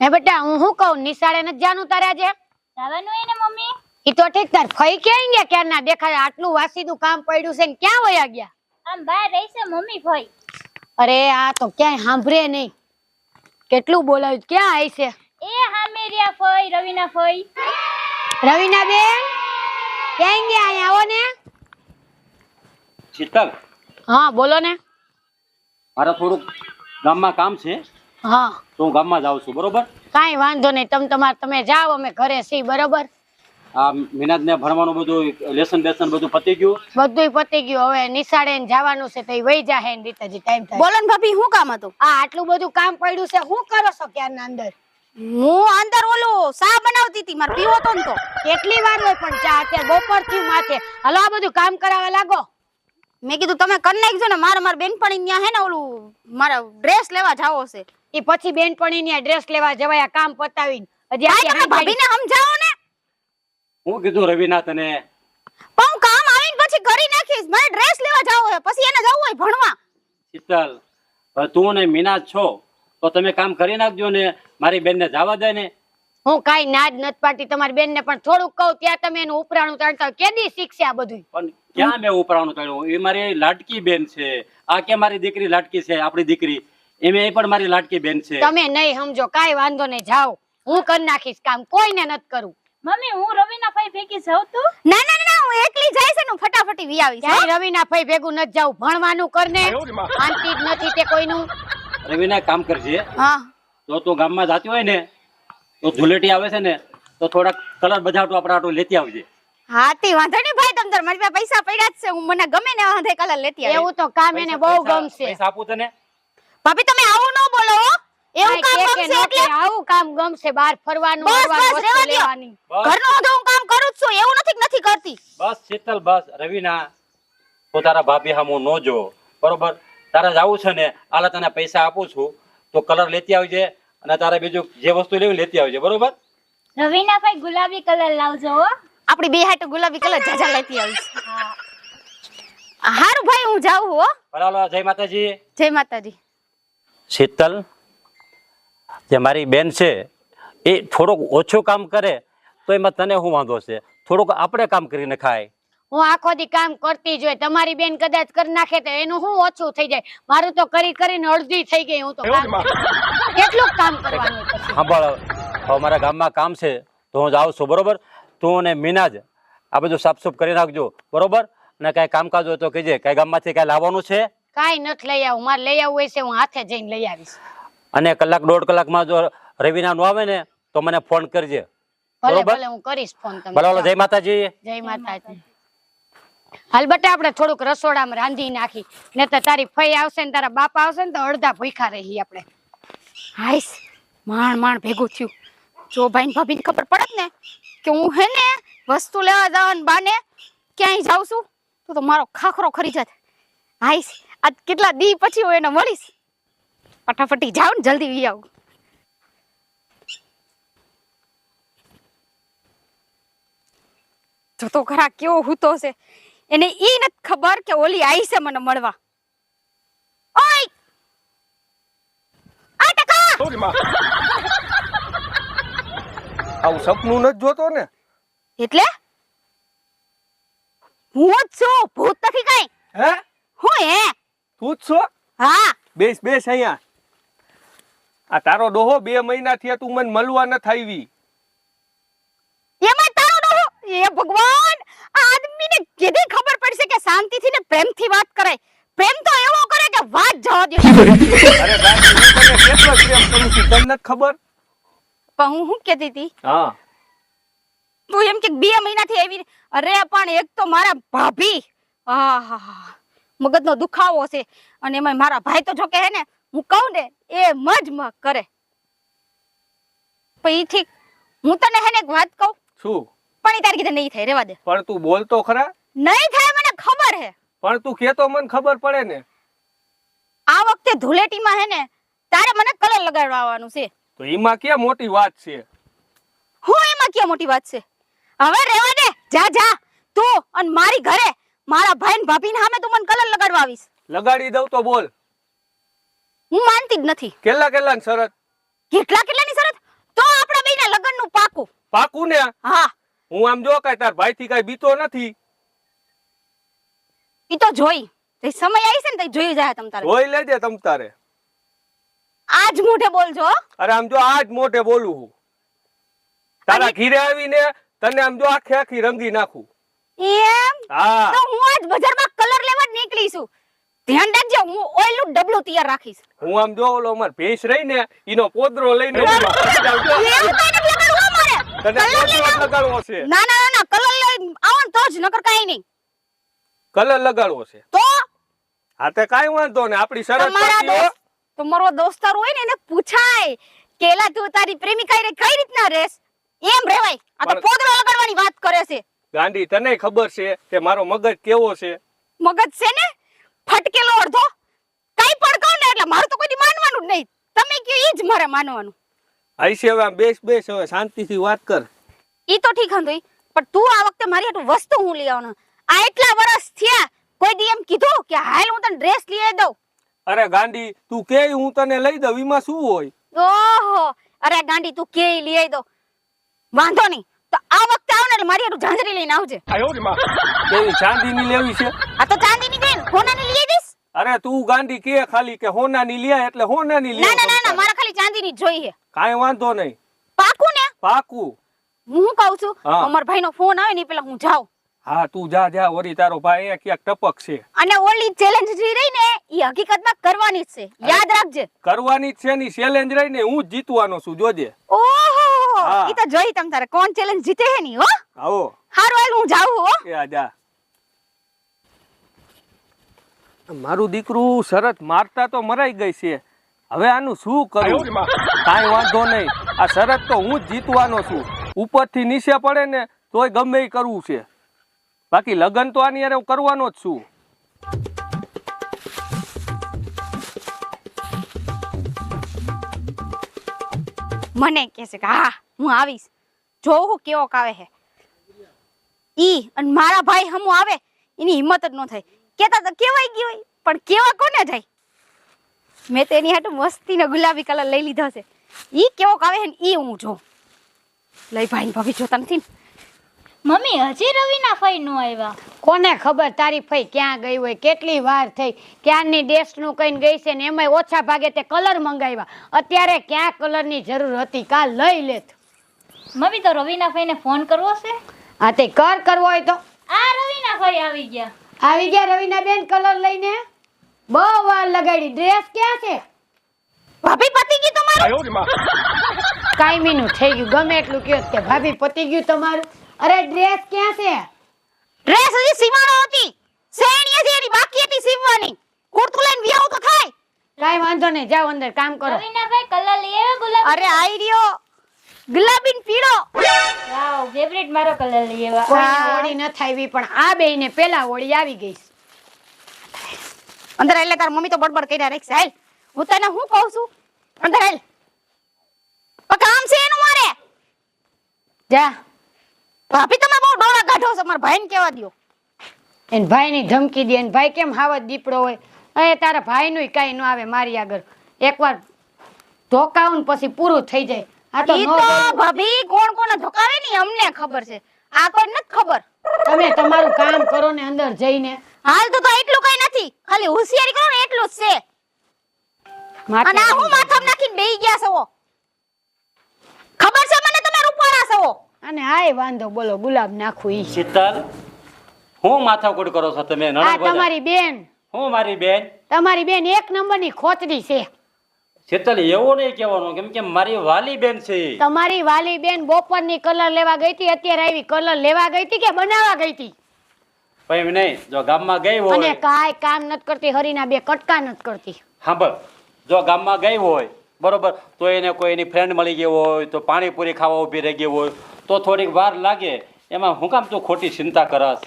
હે બેટા હું શું કહું? નિશાળે નથી જાનું તારે આજે? જવાનું હોય ને મમ્મી? ઈ તો ઠીક તાર ફઈ ક્યાં ગયા ક્યારના? દેખાય આટલું વાસીનું કામ પડ્યું છે ને ક્યાં વયા ગયા? આમ બહાર રહેશે મમ્મી ફઈ અરે આ તો ક્યાંય સાંભળે નહીં. કેટલું બોલાવ્યું ક્યાં આવી છે? એ હામે રહ્યા ફઈ રવિના ફઈ. રવિના બેન? ક્યાં ગયા અહીંયા? આવો ને. શીતલ હા બોલો ને. મારે થોડુંક ગામમાં કામ છે. હા. તો હું ગામમાં જાઉં છું બરોબર? કાંઈ વાંધો નહીં તમે તમારે તમે જાઓ અમે ઘરે છીએ બરોબર? આ મિનાજને ભણવાનું બધું લેસન બેસન બધું પતી ગયું? બધુંય પતી ગયું હવે નિશાળે ને જવાનું છે તો ઈ વહી જાહે ને રીતાજી ટાઈમ થાય. બોલો ને ભાભી શું કામ હતું? આ આટલું બધું કામ પડ્યું છે શું કરો છો ક્યારના અંદર? હું અંદર ઓલું સા બનાવતી હતી મારે પીવો તો ને તો. કેટલી વાર હોય પણ ચા અત્યારે બપોરથી માથે. હલો આ બધું કામ કરાવવા લાગો. મેં કીધું તમે કરી નાખજો ને મારા મારા બેનપણી ત્યાં હે ને ઓલું મારા ડ્રેસ લેવા જાવો છે. એ પછી બેનપણી ની ડ્રેસ લેવા જવાય આ કામ પતાવીને. હજી આ તમે ભાભીને સમજાવો ને હું કીધું રવિના તને પણ હું કામ આવીને પછી કરી નાખીશ. મારે ડ્રેસ લેવા જાવ હોય પછી એને જવું હોય ભણવા. શીતલ તું ને મીના છો તો તમે કામ કરી નાખજો ને મારી બેન ને જવા દે ને. હું કાઈ નાદ નથી પાડતી તમારી બેન ને પણ થોડુંક કહું ત્યાં તમે એનું ઉપરાણું તળતા. કેદી શીખશે આ બધું પણ ક્યાં મેં ઉપરાણું ચડ્યું એ મારી લાટકી બેન છે. આ કે મારી દીકરી લાટકી છે આપણી દીકરી? એમ એ પણ મારી લાડકી બેન છે. તમે નહીં સમજો કાઈ વાંધો નહીં જાઓ. હું કરી નાખીશ કામ કોઈને નત કરું. મમ્મી હું રવિના ભાઈ ભેગી જાઉં તું? ના ના ના, ના હું એકલી જઈશ ને ફટાફટી વી આવીશ. ક્યાંય રવિના ભાઈ ભેગું નથી જાઉં ભણવાનું કરને. શાંતિ જ નથી તે કોઈનું. રવિના કામ કરજે. હા. જો તું ગામમાં જાતી હોય ને તો ધુલેટી આવે છે ને તો થોડાક કલર બજાવટો આપણા આટો લેતી આવજે. હા તે વાંધો નહીં ભાઈ તમ તાર મારી પાસે પૈસા પડ્યા જ છે હું મને ગમે ને વાંધે કલર લેતી આવે એવું તો કામ એને બહુ ગમશે. પૈસા આપું તને. ભાભી તમે આવું ન બોલો એવું કામ ગમશે એટલે? આવું કામ ગમશે બહાર ફરવાનું બસ, બસ, ઘરનું બધું હું કામ કરું જ છું એવું નથી નથી કરતી. બસ શીતલ બસ રવિના તો તારા ભાભી હામું ન જો બરોબર? તારે જાવું છે ને આલા તને પૈસા આપું છું. તો કલર લેતી આવજે અને તારે બીજું જે વસ્તુ લેવી લેતી આવજે બરોબર? રવિના ભાઈ ગુલાબી કલર લાવજો હો. આપણી બે હાટુ ગુલાબી કલર જાજા લેતી આવીશ. હારું ભાઈ હું જાઉં હો. ભલા જય માતાજી. જય માતાજી. શીતલ જે મારી બેન છે એ થોડુંક ઓછું કામ કરે તો એમાં તને શું વાંધો છે? થોડુંક આપણે કામ કરીને ખાય. હું આખો દી કામ કરતી જોઈ તમારી બેન કદાચ કરી નાખે તો એનું શું ઓછું થઈ જાય? મારું તો કરી કરીને અડધી થઈ ગઈ હું તો કેટલું કામ કરવાનું સાંભળ હવે મારા ગામમાં કામ છે તો હું જાઉં છું બરોબર? તું અને મીનાજ આ બધું સાફસૂફ કરી નાખજો બરોબર? અને કાંઈ કામકાજ હોય તો કહેજે કાંઈ ગામમાંથી કાંઈ લાવવાનું છે? કાંઈ નથી લઈ આવું મારે લઈ આવવું હોય છે હું હાથે જઈને લઈ આવીશ. અને કલાક દોઢ કલાકમાં જો રવિના નું આવે ને તો મને ફોન કરજે. ભલે ભલે હું કરીશ ફોન તમને. બરાબર જય માતાજી. જય માતાજી. હાલ બટા આપણે થોડુંક રસોડામાં રાંધી નાખી. ને તો તારી ફઈ આવશે ને તારા બાપા આવશે ને તો અડધા ભૂખા રહી આપણે. હાઈસ માણ માણ ભેગું થયું. જો ભાઈ ભાભીને ખબર પડત ને કે હું હે ને વસ્તુ લેવા જવાનું બાને ક્યાંય જાઉં છું તો તો મારો ખાખરો ખરી જાત. હાઈસ આજ કેટલા દી પછી હું એને મળીશ. ફટાફટી જાઉં ને જલ્દી વી આવું. જો તો ખરા કેવો હૂતો છે. એને ઈ નથી ખબર કે ઓલી આવી છે મને મળવા. ઓય! આ ટકા! આવું સપનું નથી જોતો ને. એટલે? હું જ છું ભૂત નથી કઈ. હે? હું હે? તું જ છો? હા. બેસ બેસ અહીંયા. આ તારો ડોહો બે મહિના થયા તું મને મળવા નથી આવી. એમાં તારો ડોહો? એ ભગવાન! આ આદમીને કેદી ખબર પડશે કે શાંતિથી ને પ્રેમથી વાત કરે પ્રેમ તો એવો કરે કે વાત જવા દે. અરે બાકી તને કેટલો પ્રેમ કરું છું? તને નથી ખબર? પણ હું શું કહેતી હતી? હા. તું એમ કે બે મહિનાથી આવી અરે પણ એક તો મારા ભાભી. આહાહા. મગજનો દુખાવો છે અને એમાં મારા ભાઈ તો જો કે હે ને હું કહું ને એ મજ મ કરે. પણ ઈ ઠીક હું તને હે ને એક વાત કહું? શું? પણ ઈ તારી કીધે નહીં થાય રેવા દે. પણ તું બોલતો ખરા. નહીં થાય મને ખબર હે. પણ તું કહેતો મને ખબર પડે ને. આ વખતે ધૂળેટીમાં હે ને તારે મને કલર લગાડવાનું છે. તો એમાં ક્યાં મોટી વાત છે? હું એમાં ક્યાં મોટી વાત છે? હવે રેવા દે જા જા તું અને મારી ઘરે. મારા ભાઈ ને ભાભી સામે તું મને કલર લગાડવા આવીશ. લગાડી દઉં તો બોલ. હું માનતી જ નથી. કેટલા કેટલા શરત? કેટલા કેટલા ની શરત પાકું. પાકું ને? હા. હું આમ જો કઈ તાર ભાઈ થી કઈ બીતો નથી. ઈ તો જોઈ. તે સમય આવી છે ને તે જોઈ જાય તમ તારે. જોઈ લેજે તમ તારે. આજ મોઢે બોલજો. અરે આમ જો આજ મોઢે બોલું હું. તારા ઘીરે આવીને તને આમ જો આખે આખી રંગી નાખું. એમ? હા. તો હું આજ બજારમાં કલર લેવા નીકળી છું. ધ્યાન રાખજો હું ઓઇલનું ડબલું તૈયાર રાખીશ. હું આમ જો ઓલો અમાર ભેંસ રહી ને ઈનો પોદરો લઈને એવું કઈ નથી લગાડવું કલર લગાડવો છે? ના ના ના કલર લઈ આવો ને તો જ નકર કાઈ નહીં. કલર લગાડવો છે. તો? હા તે કાઈ વાંધો ને આપડી શરત તમારા. તમારો દોસ્તાર હોય ને એને પૂછાય કેલા તું તારી પ્રેમિકા કઈ રીતના રહેશ એમ રેવાય આ તો પોદરો લગાડવાની વાત કરે છે. ગાંડી તને ખબર છે કે મારો મગજ કેવો છે? મગજ છે ને? ફટકેલો અડધો? કઈ પણ કહો ને એટલે મારું તો કોઈ માનવાનું જ નહીં. તમે કયો ઈ જ મારે માનવાનું. આઈશે હવે બેસ બેસ હવે શાંતિથી વાત કર. ઈ તો ઠીક હતું પણ તું આ વખતે મારી હાટુ વસ્તુ હું લઈ આવવાનો આ એટલા વર્ષ થયા કોઈ દી એમ કીધું કે હાલ હું તને ડ્રેસ લઈ આવી દઉં? અરે ગાંડી તું કે હું તને લઈ દઉં? એમાં શું હોય? ઓહો અરે ગાંડી તું કે લઈ આવી દો વાંધો નહીં. તો આ વખતે આવ ને એટલે મારી હાટુ ઝાંઝરી લઈને આવજે. કેવી ચાંદીની લેવી છે? આ તો ચાંદીની કઈ સોનાની લઈ દઈશ અરે તું ગાંડી કે ખાલી કે હોનાની લે એટલે હોનાની લે ના ના ના ના મારા ખાલી ચાંદીની જ જોઈએ. કાઈ વાંધો નહીં. પાકું ને? પાકું. હું કહું છું હા. અમાર ભાઈનો ફોન આવે ને પેલા હું જાઉં. હા તું જા જા વરી તારો ભાઈ અહીંયા ક્યાંક ટપક છે. અને ઓલી ચેલેન્જ જે રહી ને ઈ હકીકતમાં કરવાની જ છે. યાદ રાખજે. કરવાની જ છે ની ચેલેન્જ રહી ને હું જ જીતવાનો છું જોજે. ઓહો. ઈ તો જોઈ તમ તારે કોણ ચેલેન્જ જીતે હે ની હો? આવો. હારું હાલ હું જાઉં હો. એ આજા મારું દીકરું શરત મારતા તો મરાઈ ગઈ છે. હવે આનું શું કરું? કાંઈ વાંધો નહીં. આ શરત તો હું જ જીતવાનો છું. ઉપરથી નીચે પડે ને તોય ગમે એ કરવું છે. બાકી લગ્ન તો આની અરે હું કરવાનો જ છું. મને કહે છે કે હા હું આવીશ. જોઉં હું કેવો કાવે હે. ઈ અને મારા ભાઈ હમું આવે એની હિંમત જ ન થાય. કેતા તો કેવાય ગયો હોય પણ કેવા કોને જાય? મેં તો એની હાટુ મસ્તીનો ગુલાબી કલર લઈ લીધો છે. ઈ કેવો કાવે હે ને ઈ હું જોઉં. લઈ ભાઈ ને ભાભી જોતા નથી ને. મમ્મી હજી રવિના ફઈ નો આવ્યા? કોને ખબર તારી ફઈ ક્યાં ગઈ હોય કેટલી વાર થઈ ક્યાંની ડેસ્ટનું કઈને ગઈ છે ને એમાંય ઓછા ભાગે તે કલર મંગાવ્યા. અત્યારે ક્યાં કલરની જરૂર હતી કાલ લઈ લેત. મમ્મી તો રવિના ફઈને ફોન કરવો છે? હા તે કર કરવો હોય તો. આ રવિના ભાઈ આવી ગયા. આવી ગયા રવિના બેન કલર લઈને. બહુ વાર લગાડી. ડ્રેસ ક્યાં છે? ભાભી પતી ગયું તમારું? કાયમીનું થઈ ગયું. ગમે એટલું કયો કે ભાભી પતી ગયું તમારું. અરે ડ્રેસ ક્યાં છે? ડ્રેસ હજી સીવાનો હતી. શેણી હજી એની બાકી હતી સીવવાની. કુર્તું લઈને વિયાવું તો થાય. કાંઈ વાંધો નહીં. જાઓ અંદર કામ કરો. રવિના ભાઈ કલર લઈ આવ્યો ગુલાબ? અરે આઈ રહ્યો. ગુલાબી ને પીળો. વાવ ફેવરેટ મારો કલર લઈ આવ્યા કોઈને હોળી ન થાવી પણ આ બેયને પેલા હોળી આવી ગઈ અંદર એટલે તાર મમ્મી તો બડબડ કર્યા રાખશે. હાલ હું તને હું કહું છું? અંદર હાલ. કામ છે એનું મારે. જા. ભાભી તમે બહુ ડોળા કાઢો છો. મારા ભાઈને કહેવા દ્યો? એને ભાઈની ધમકી દે એને ભાઈ કેમ હાવત દીપડો હોય? એ તારા ભાઈનું કાંઈ ન આવે મારી આગળ. એકવાર ધોકાવું ને પછી પૂરું થઈ જાય. આ તો ઈ તો ભાભી કોણ કોને ધોકાવે ને અમને ખબર છે. આ કોઈ નથી ખબર. તમે તમારું કામ કરો ને અંદર જઈને. હાલ તો તો એટલું કઈ નથી. ખાલી હોશિયારી કરો ને એટલું જ છે. અને આ હું માથામાં નાખીને બેહી ગયા છો. ખબર છે મને તમે રૂપાળા છો? અને હાય વાંધો બોલો ગુલાબ નાખું ઈ. શીતલ હું માથાકૂટ કરો છો તમે નણંદ તમારી બેન. હું મારી બેન? તમારી બેન એક નંબરની ખોચડી છે. શીતલ એવું નહીં કહેવાનું કેમ કે મારી વાલી બેન છે. તમારી વાલી બેન બપોરની કલર લેવા ગઈ હતી અત્યારે આવી કલર લેવા ગઈ હતી કે બનાવવા ગઈ હતી? પણ નહીં જો ગામમાં ગઈ અને હોય કાંઈ કામ નથી કરતી હરીના બે કટકા નથી કરતી. સાંભળ જો ગામમાં ગઈ હોય બરોબર તો એને કોઈ એની ફ્રેન્ડ મળી ગયો હોય તો પાણીપુરી ખાવા ઊભી રહી ગઈ હોય તો થોડીક વાર લાગે એમાં હું કામ તું ખોટી ચિંતા કરસ?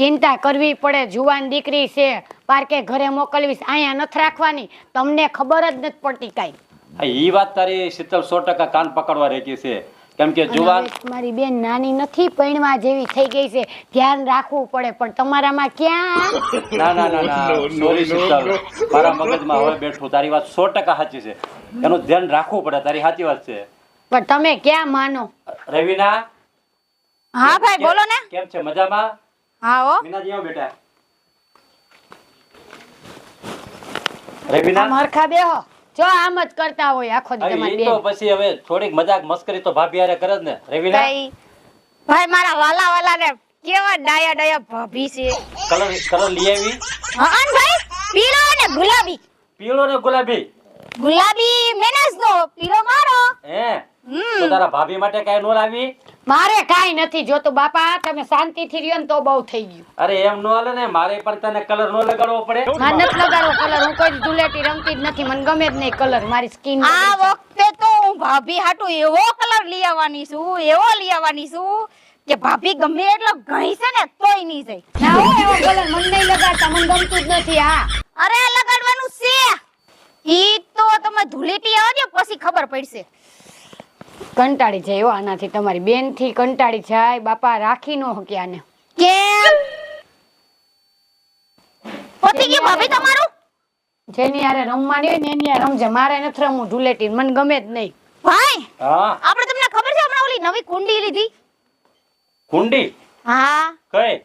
ચિંતા કરવી પડે. જુવાન દીકરી છે પાર્કે ઘરે મોકલવીશ અહીંયા નથી રાખવાની. તમને ખબર જ નથી પડતી કાંઈ. ઈ વાત તારી શીતલ સો ટકા કાન પકડવા રહી છે. કેમ કે જુવાન મારી બેન નાની નથી પૈણવા જેવી થઈ ગઈ છે. ધ્યાન રાખવું પડે પણ તમારામાં ક્યાં? ના ના ના ના સોરી શીતલ. મારા મગજમાં હવે બેઠું. તારી વાત સો ટકા સાચી છે. એનું ધ્યાન રાખવું પડે તારી સાચી વાત છે. પણ તમે ક્યાં માનો? રવિના? હા ભાઈ બોલો ને. કેમ છે? મજામાં? હા હો. મીનાજી આવો બેટા. રવિના મરખા બેહો. જો આમ જ કરતા હોય આખો દી તમારે બે તો પછી હવે થોડીક મજાક મસ્કરી તો ભાભી હારે કરે જ ને. રવિના ભાઈ ભાઈ મારા વાલા વાલા ને કેવા ડાયા ડાયા ભાભી છે. કલર કલર લઈ આવી. હા અન ભાઈ પીળો અને ગુલાબી. પીળો ને ગુલાબી? ગુલાબી મેનસ નો પીળો મારો. હે? હમ. તો તારા ભાભી માટે કઈ નો લાવી? મારે કઈ નથી જોતું બાપા તમે શાંતિથી રહ્યો ને તો બહુ થઈ ગયું. અરે એમ નો હાલે ને મારે પણ તને કલર નો લગાડવો પડે. મારે નથી લગાડવો કલર હું કોઈ ધુલેટી રમતી જ નથી મને ગમે જ નહીં કલર મારી સ્કિન આ વખતે તો હું ભાભી હાટુ એવો કલર લઈ આવવાની છું એવો લઈ આવવાની છું કે ભાભી ગમે એટલો ઘઈ છે ને તોય નહીં જાય. ના હો એવો કલર મને નહીં લગાડતા મને ગમતું જ નથી હા. અરે લગાડવાનું છે. ઈ તો તમે ધૂળેટી આવજો પછી ખબર પડશે. કંટાળી જાય એવો આનાથી. તમારી બેનથી કંટાળી જાય. બાપા રાખી નો હકે આને. કેમ પતી ગયું ભાભી તમારું? જેની હારે રમવાની હોય ને એની હારે રમજે. મારે નથી રમવું ધૂળેટી મને ગમે જ નહીં. ભાઈ હા. આપણે તમને ખબર છે હમણાં ઓલી નવી કુંડી લીધી? કુંડી? હા. કઈ?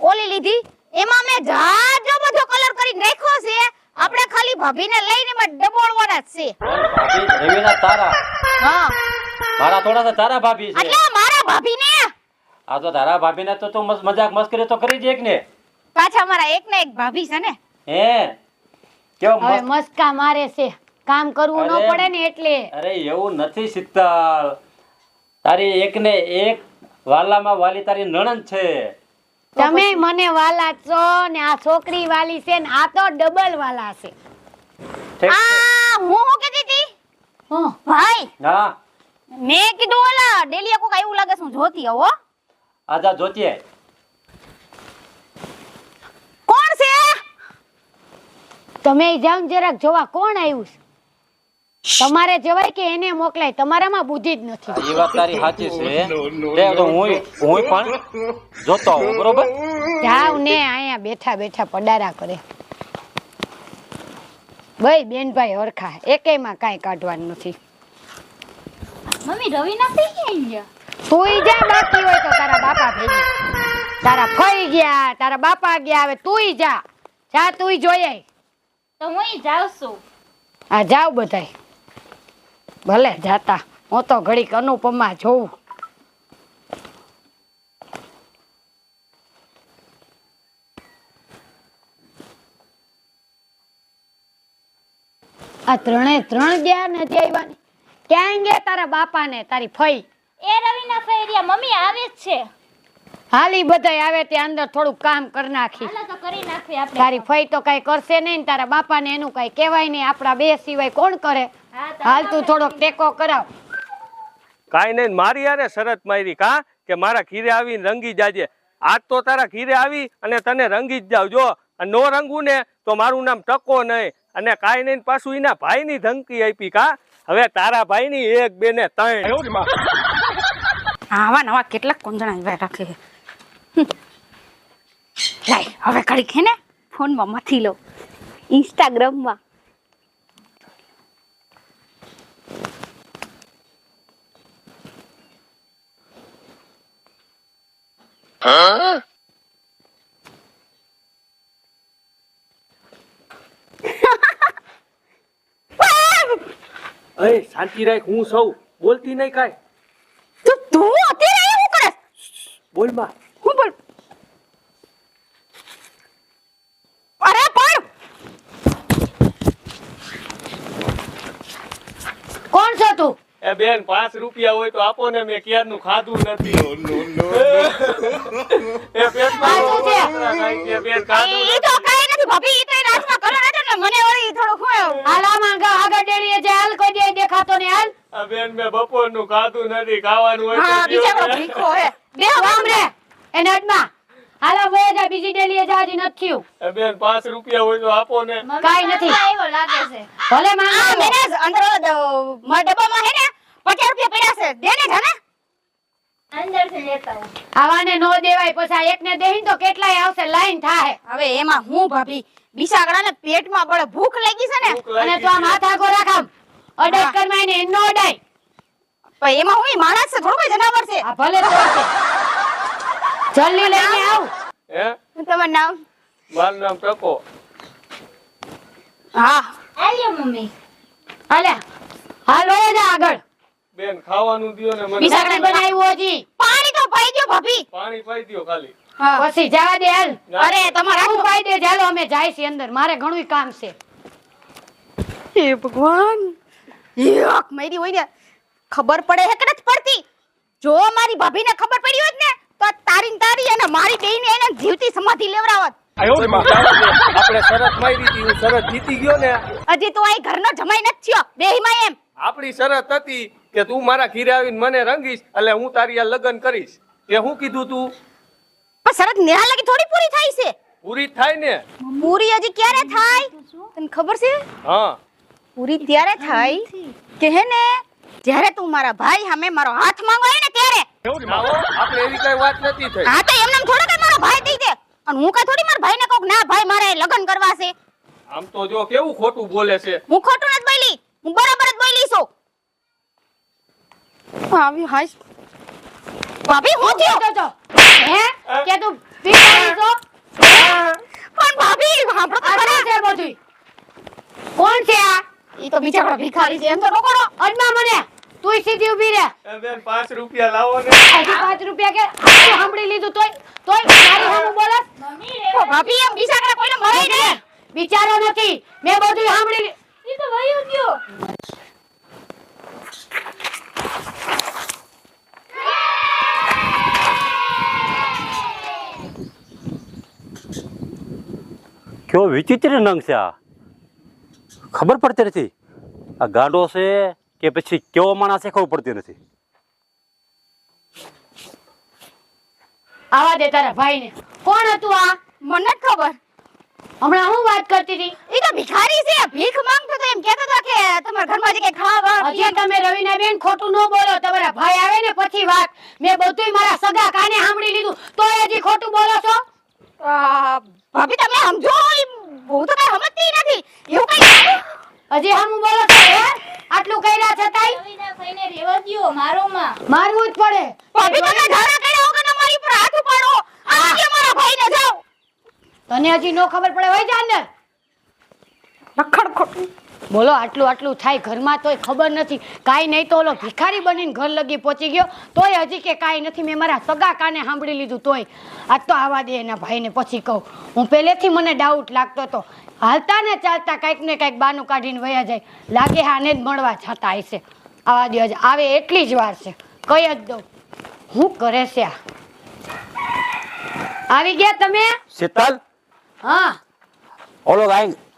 ઓલી લીધી? એમાં મેં જાજો બધો કલર કરી નાખ્યો છે. આપણે ખાલી ભાભીને લઈને એમાં ડબોળવાના જ છે. ભાભી રવિના તારા. હા. મારા થોડા તો તારા ભાભી છે. એટલે મારા ભાભીને? આ તો તારા ભાભીને તો તું મજાક મસ્કરી તો કરી જ એક ને પાછા મારા એક ને એક ભાભી છે ને? હે? કેવો હવે મસ્કા મારે છે. કામ કરવું ન પડે ને એટલે. અરે એવું નથી શીતલ. તારી એક ને એક વાલામાં વાલી તારી નણંદ છે. તમે મને વાલા છો ને આ છોકરી વાલી છે ને આ તો ડબલ વાલા છે. આ હું શું કહેતી હતી? ભાઈ હા. મેં કીધું ઓલા ડેલિયા કોક એવું લાગે શું હું જોતી આવો આજા જોતીએ કોણ છે? તમે જાવ જરાક જોવા કોણ આવ્યું છે? તમારે જવાય કે એને મોકલાય તમારામાં બુદ્ધિ જ નથી. એ વાત તારી સાચી છે. તે તો હું હું પણ જોતો હું બરોબર? જાવ ને અહીંયા બેઠા બેઠા પડારા કરે. ભાઈ બેનભાઈ હરખા એકેયમાં કાંઈ કાઢવાનું નથી. મમ્મી રવિના થઈ ક્યાં ગયા? તુંય જા બાકી હોય તો તારા બાપા ભેગી તારા ફઈ ગયા તારા બાપા ગયા હવે તુંય જા. જા તુંય જોઈએ તો હું જાઉં છું. આ જાવ બધાય. ભલે જાતા. હું તો ઘડીક અનુપમા જોઉં. આ ત્રણે ત્રણ ગયા નથી આવ્યા. ક્યાં ગયા તારા બાપા ને તારી ફઈ? એ રવિના ફેરિયા મમ્મી આવે જ છે. હાલી બધાય આવે ત્યાં અંદર થોડું કામ કરી નાખી. હાલો તો કરી નાખવી આપણે. તારી ફઈ તો કઈ કરશે નહીં ને તારા બાપા ને એનું કઈ કહેવાય નહીં આપણા બે સિવાય કોણ કરે? હાલ તું થોડોક ટેકો કરાવ. કાઈ નહીં મારી યારે શરત મારી કા? કે મારા ખીરે આવીને રંગી જાજે. આજ તો તારા ખીરે આવી અને તને રંગી જ જાવ. જો અને નો રંગું ને તો મારું નામ ટકો નહીં. અને કાંઈ નહીં પાછું એના ભાઈની ધમકી આપી કા? હવે તારા ભાઈની એક બે ને ત્રણ. આવા નવા કેટલાક કુંજણા એવા રાખે લાય હવે ઘડીક હે ને ફોનમાં મથી લો ઇન્સ્ટાગ્રામમાં અરે શાંતિ રાખ હું સૌ. બોલતી નહીં કાંઈ. તો તું અત્યારે અહીંયા શું કરે? બોલમાં. હું બોલ. અરે પણ! કોણ છો તું? એ બેન પાંચ રૂપિયા હોય તો આપો ને મેં ક્યારનું ખાધું નથી. એ બેન ખાધું ઈ તો કાંઈ નથી ભાભી ઈ તો એના હાથમાં કરો ને વળી થોડું ખોયો હાલ આમાં આગળ ડેરીએ જે હાલ કોઈ દે દેખાતો ને હાલ. બેન મે બપોરનું ખાધું નથી ખાવાનું હોય હા તો બિચારો ભીખો હે. બે આમ રે એને અડમાં. હાલા આ જા બીજી ડેલીએ જા હજી નથી થયું. બેન 5 રૂપિયા હોય તો આપો ને. કાઈ નથી. આવ્યો લાગે છે. ભલે આ માંગો. મેને અંદર મારા ડબ્બામાં હે ને પચાસ રૂપિયા પડ્યા છે. દે ને જાને અંદરથી લેતા આવાને નો દેવાય પછી એક એકને દેહીન તો કેટલાય આવશે લાઈન થાય હવે એમાં હું ભાભી? બિસાગડાને પેટમાં બળે ભૂખ લાગી છે ને અને તો આ છે. માથા ગોરા ખામ અડાઈ હા. કરમાય ને નો અડાય. પણ એમાં હું માણસ છે થોડું કઈ જનાવર છે. આ ભલે તો છે. જલ્દી લઈને આવ. હે? તમારું નામ? મારું નામ ટકો. હા. આલ્યો મમ્મી. હાલ્યા હાલો એ જા આગળ. બેન ખાવાનું દિયો ને મને. પાણી બનાવ્યું હજી. પાણી તો પાઈ ગયો ભાભી. પાણી પાઈ દ્યો ખાલી. પછી જવા દે હાલ. અરે તમારા તું પાઈ દે ચાલો અમે જાય છે અંદર. મારે ઘણું કામ છે. હે ભગવાન. એક મેરી હોય ને ખબર પડે હે કે નથી પડતી. જો મારી ભાભીને ખબર પડી હોત ને તો તારી તારી અને મારી બેયને એને જીવતી સમાધિ લેવરાવત આપણે શરત મારી હતી હું શરત જીતી ગયો ને. હજી તો અહીં ઘરનો જમાઈ નથી થયો બેહીમાં એમ. આપણી શરત હતી કે તું મારા ઘીરે આવીને મને રંગીશ એટલે હું તારી આ લગ્ન કરીશ. કે હું કીધું તું? પણ શરત નેહા લાગી થોડી પૂરી થાય છે. પૂરી થાય ને? પૂરી હજી ક્યારે થાય? તને ખબર છે? હા. પૂરી ત્યારે થાય કે હે ને જ્યારે તું મારા ભાઈ સામે મારો હાથ માંગો ને ત્યારે. આપણે એવી કઈ વાત નથી થઈ. હા તો એમને થોડો કે મારો ભાઈ દઈ દે. અને હું કઈ થોડી મારા ભાઈને કહું ના ભાઈ મારે લગ્ન કરવા છે. આમ તો જો કેવું ખોટું બોલે છે. હું ખોટું નથી બોલી. હું બરાબર જ બોલી છું. આવી હાશ ભાભી હું થયો? તો હે? કે તું પીવાની છો? પણ ભાભી સાંભળો તો ખરા. છે બધું કોણ છે આ? ઈ તો બિચારો ભિખારી છે. એમ તો રોકડો. અજમા મને. તું સીધી ઊભી રે. એ બેન પાંચ રૂપિયા લાવો ને. હજી પાંચ રૂપિયા કે સાંભળી લીધું તોય તોય મારી સામું બોલસ મમ્મી તો ભાભી એમ બિચારા કોઈને મળે નહીં. વિચારો નથી. મેં બધું સાંભળી લી- એ તો વયો ગયો. કેવો વિચિત્ર નંગ છે આ. ખબર પડતી નથી. આ ગાંડો છે કે પછી કેવો માણસ છે ખબર પડતી નથી. આવા દે તારા ભાઈને. કોણ હતું આ? મને ખબર. હમણાં હું વાત કરતી હતી? એ તો ભિખારી છે. ભીખ માંગતો તો એમ કહેતો હતો કે તમારા ઘરમાં જે કઈ ખાવા હજી તમે રવિના બેન ખોટું ન બોલો. તમારા ભાઈ આવે ને પછી વાત. મેં બધું મારા સગા કાને સાંભળી લીધું. તોય હજી ખોટું બોલો છો? આ, ભાભી તમે સમજો હું તો કઈ સમજતી નથી. એવું કઈ હજી હમ બોલો છો હે આટલું કર્યા છતાંય? રવિના ભાઈને રેવા દ્યો મારો માં મારવું જ પડે. ભાભી તમે ધારા કર્યા વગર મારી પર હાથ ઉપાડો. આજે મારા ભાઈને જાઓ. તને હજી નો ખબર પડે હોય જાન ને. રખડ ખોટું. બોલો આટલું આટલું થાય ઘરમાં તોય ખબર નથી. કાંઈ નહીં તો ઓલો ભિખારી બનીને ઘર લગી પહોંચી ગયો. તોય હજી કે કાંઈ નથી. મેં મારા સગા કાને સાંભળી લીધું તોય. આજ તો આવા દે એના ભાઈને પછી કહું. હું પહેલેથી મને ડાઉટ લાગતો હતો. હાલતા ને ચાલતા કાંઈક ને કાંઈક બાનું કાઢીને વયા જાય. લાગે આને જ મળવા જતા હશે. આવા દે હજી આવે એટલી જ વાર છે. કહી જ દઉં. હું કરે છે આ? આવી ગયા તમે? શીતલ? હા. ઓલો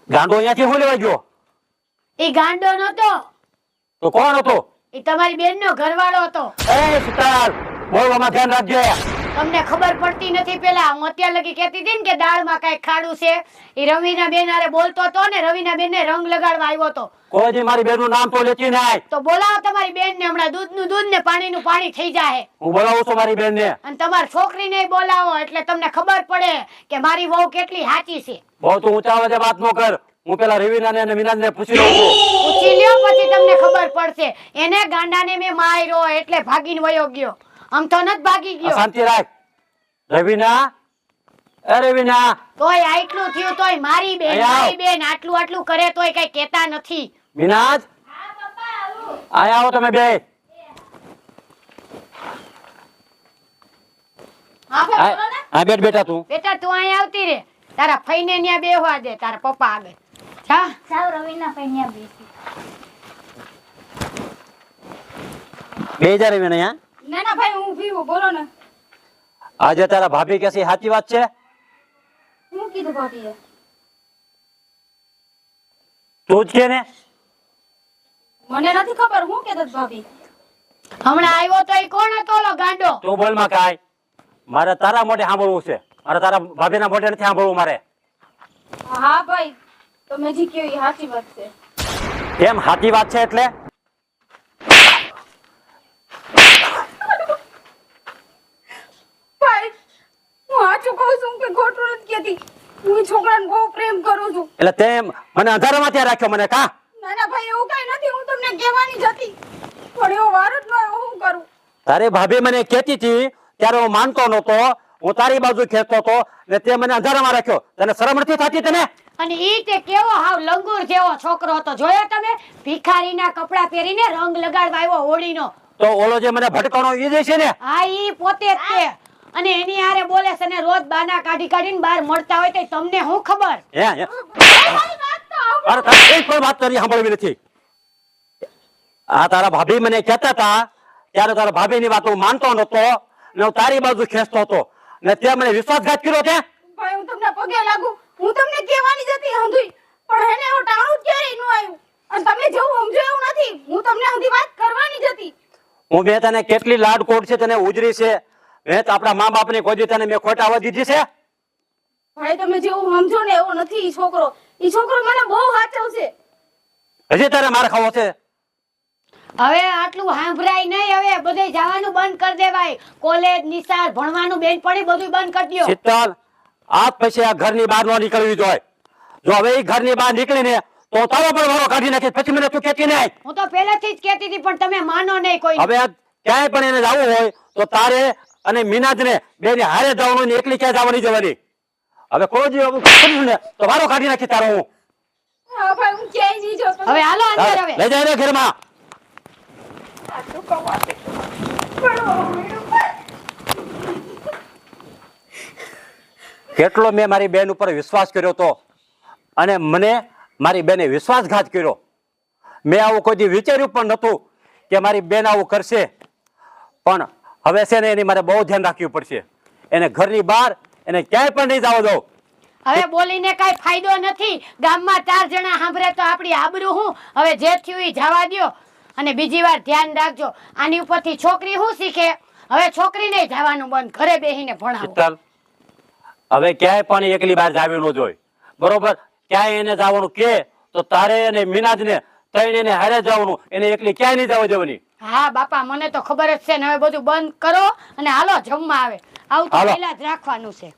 ગાંડો અહીંયાથી હું લેવા ગયો? એ ગાંડો નતો તો કોણ હતો? એ તમારી બેનનો ઘરવાળો હતો. એ સુતાર બોલવામાં ધ્યાન રાખજે. તમને ખબર પડતી નથી પેલા હું અત્યાર લગી કહેતી હતી ને કે દાળમાં કઈ ખાડું છે એ રવિના બેન આરે બોલતો હતો ને રવિના બેન ને રંગ લગાડવા આવ્યો હતો. કોઈ મારી બેનનું નામ તો લેતી નહીં તો બોલાવો તમારી બેન ને હમણાં દૂધનું દૂધ ને પાણી નું પાણી થઈ જાય હું બોલાવું છું મારી બેનને. અને તમારી છોકરીને બોલાવો એટલે તમને ખબર પડે કે મારી વહુ કેટલી સાચી છે. બહુ તું ઊંચા વાત નો કર. હું પેલા રવિના ને વિનાજ ને પૂછી લઉં છું. પૂછી લ્યો પછી તમને ખબર પડશે. એને ગાંડાને મેં માર્યો એટલે ભાગીને વયો ગયો. આમ તો નથી ભાગી આ ગયો શાંતિ રાખ. રવિના? એ રવિના? તોય આટલું થયું તોય મારી બેન અહીંયા આવ. મારી બેન આટલું આટલું કરે તોય કઈ કેતા નથી. વિનાદ આયા આવો તમે બે. આ બેઠ બેઠા તું. બેટા તું અહીં આવતી રે. તારા ફઈને ન્યા બેહવા દે તારા પપ્પા આગળ. જા સાવ રવિના ભાઈને આ બેસી બે હજાર રવિના અહીંયા ના ના ભાઈ હું પીવું બોલો ને આજે તારા ભાભી કે છે એ સાચી વાત છે શું કીધું ભાભીએ તું જ કે ને મને નથી ખબર હું કેતો ભાભી હમણાં આવ્યો તો એ કોણ હતો ઓલો ગાંડો તું બોલમાં કાય મારે તારા મોઢે સાંભળવું છે મારે તારા ભાભીના મોઢે નથી સાંભળવું મારે હા ભાઈ તમે જી કયો સાચી વાત છે. કેમ સાચી વાત છે એટલે? ભાઈ હું સાચું કહું છું કે ખોટું નથી કહેતી. હું છોકરાને બહુ પ્રેમ કરું છું. એટલે તેમ મને અંધારામાં ત્યાં રાખ્યો મને કા? ના ના ભાઈ એવું કઈ નથી. હું તમને કહેવાની જ હતી. પણ એવો વાર જ ન આવ્યો શું કરું? તારી ભાભી મને કહેતી હતી ત્યારે હું માનતો નહોતો. હું તારી બાજુ ખેતો હતો ને તે મને અંધારામાં રાખ્યો. તને શરમ નથી થતી તને? અને ઈ તે કેવો હાવ લંગુર જેવો છોકરો હતો. જોયો તમે? ભિખારીના કપડા પહેરીને રંગ લગાડવા આવ્યો હોળીનો. તો ઓલો જે મને ભટકાણો ઈ જ છે ને? હા ઈ પોતે જ તે. અને એની હારે બોલે છે ને રોજ બાના કાઢી કાઢીને બહાર મળતા હોય તો તમને શું ખબર? હે હે. અરે તારે એક પણ વાત કરી સાંભળવી નથી. આ તારા ભાભી મને કહેતા હતા ત્યારે તારા ભાભીની વાત હું માનતો નતો ને હું તારી બાજુ ખેંચતો હતો. ને તે મને વિશ્વાસઘાત કર્યો તે ભાઈ હું તમને પગે લાગુ. હું તમને કહેવાની જ હતી હંધુઈ પણ એને હું ટાણું ક્યારે ક્યારેય ન આવ્યું. અને તમે જેવું સમજો એવું નથી હું તમને હંધી વાત કરવાની જ હતી. હું મેં તને કેટલી લાડકોટ છે તને ઉજરી છે? મેં તો આપણા મા બાપની કોઈ દી તને મેં ખોટા આવવા દીધી છે? ભાઈ તમે જેવું સમજો ને એવો નથી ઈ છોકરો. ઈ છોકરો મને બહુ સાચવશે હજી તારે માર ખાવો છે? હવે આટલું સાંભળાય નહીં હવે બધે જવાનું બંધ કરી દેવાય. કોલેજ નિશાળ ભણવાનું બેન પડી બધું બંધ કરી દો શીતલ આજ પછી આ ઘરની બહાર ન નીકળવી જોઈએ. જો હવે એ ઘરની બહાર નીકળીને તો તારો પણ વારો કાઢી નાખે પછી મને તું કેતી નહીં. હું તો પહેલેથી જ કેતી હતી પણ તમે માનો નહીં કોઈ. હવે ક્યાંય પણ એને જવું હોય તો તારે અને મીનાજને બેને હારે જવાનું ને એકલી ક્યાં જવાની જવાની? હવે કોઈ કર્યું ને તો વારો કાઢી નાખી તારો હું. હવે હાલો અંદર હવે. લઈ જાય ઘરમાં આટલું કમાતે પણ કેટલો મેં મારી બેન ઉપર વિશ્વાસ કર્યો તો અને મને મારી બેને વિશ્વાસઘાત કર્યો. મેં આવું કોઈ વિચાર્યું પણ નહોતું કે મારી બેન આવું કરશે. પણ હવે છે ને એની મારે બહુ ધ્યાન રાખવું પડશે. એને ઘરની બહાર એને ક્યાંય પણ નહીં જવા દઉં. હવે બોલીને કઈ ફાયદો નથી. ગામમાં ચાર જણા સાંભળે તો આપણી આબરૂ હું. હવે જે થયું એ જવા દ્યો. અને બીજી વાર ધ્યાન રાખજો. આની ઉપરથી છોકરી શું શીખે? હવે છોકરીને જવાનું બંધ. ઘરે બેસીને ભણાવો. હવે ક્યાંય પણ એકલી બહાર જાવી ન જોઈ. બરોબર? ક્યાંય એને જવાનું કે તો તારે અને મીનાજને ત્રણ એને હારે જવાનું. એને એકલી ક્યાંય નહીં જવા જવાની હા બાપા મને તો ખબર જ છે ને હવે બધું બંધ કરો અને હાલો જમવા આવે. આવું તો પહેલા જ રાખવાનું છે.